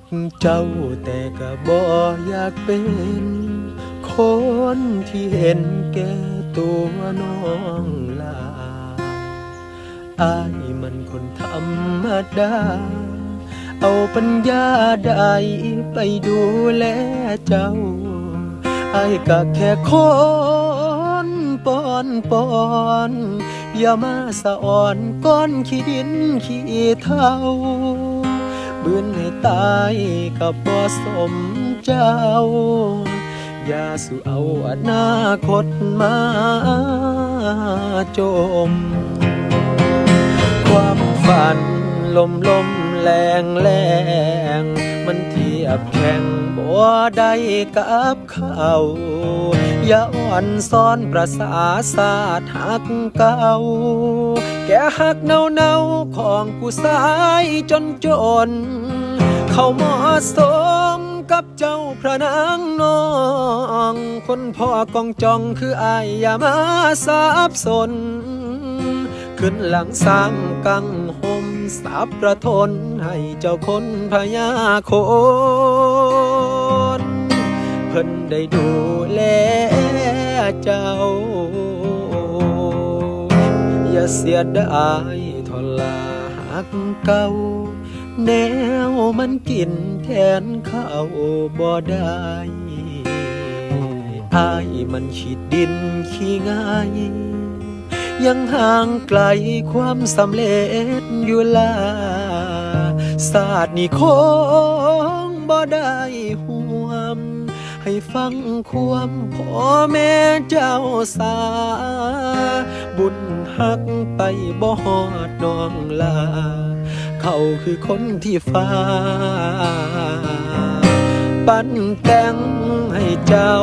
กเจ้าแต่ก็บ่อยากเป็น คนที่เห็นแก่ตัวน้องลาอายมันคนธรรมดา เอาปัญญาใดไปดูแลเจ้าอายก็แค่คนปอนปอนอย่ามาสะอ่อนก้อนขี้ดินขี้เท่า บืนให้ตายกับบ่สมเจ้า อย่าสู่เอาอนาคตมาจม ความฝันลมลมแรงแรงมันที บแข่งบ่ได้กับเขาอย่าอ่อนซ้อนประสาศาสาทหักเก่า แกหักเนาเนาของผู้สายจนจน เขาเหมาะสมกับเจ้าพระนางน้อง คนพ่อกองจองคืออายอย่ามาสับสน ขึ้นหลังสร้างกัง สับประทนให้เจ้าคนพญาโคนเพิ่นได้ดูแลเจ้า อย่าเสียดายทนลาหักเก่า แนวมันกินแทนข้าวบ่ได้อายมันขีดดินขี้ง่าย ยังห่างไกลความสำเร็จอยู่ลาศาสตร์นี่คงบ่ได้ห่วม ให้ฟังความพ่อแม่เจ้าสา บุญหักไปบ่ฮอดน้องลา เขาคือคนที่ฟ้า ปั้นแต่งให้เจ้า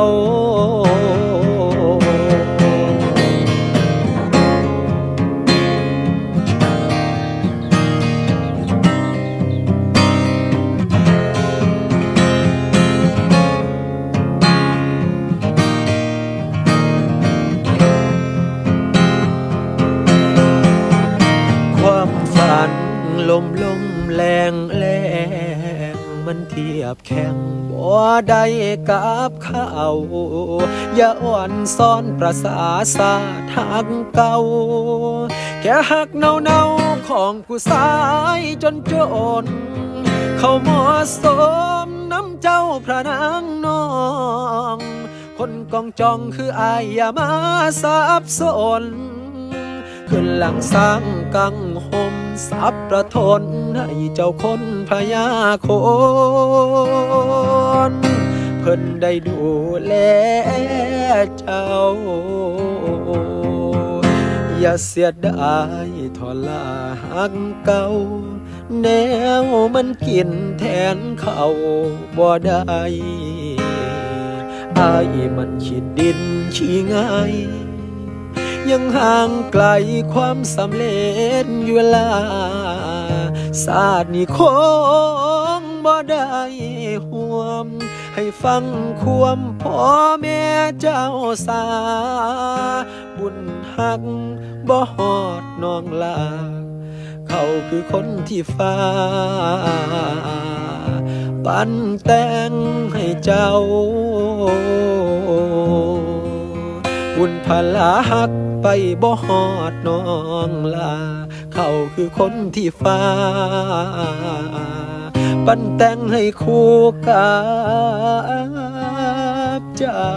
ยบแข่งบ่ได้กับเขาอย่าอ่อนซ้อนประสาสาทางเก่า แค่หักเนาเนาๆของผู้สายจนจน เขาหมาะสมน้ำเจ้าพระนางนองคนกองจองคืออายอย่ามาสับสนขึ้นหลังสร้างกังหม สับประทนให้เจ้าคนพญาโคนเพิ่นได้ดูแลเจ้า อย่าเสียดายทอลาหักเก่าแนวมันกินแทนเขาบ่ได้อายมันขีดดินขี้ง่าย ยังห่างไกลความสำเร็จอยู่ลาศาสตร์นี่คงบ่ได้ห่วม ให้ฟังความพ่อแม่เจ้าสา บุญหักบ่ฮอดน้องลา เขาคือคนที่ฟ้า ปั้นแต่งให้เจ้า บุญพลาหักไปบ่ฮอดน้องลา เขาคือคนที่ฟ้า ปั้นแต่งให้คู่กับเจ้า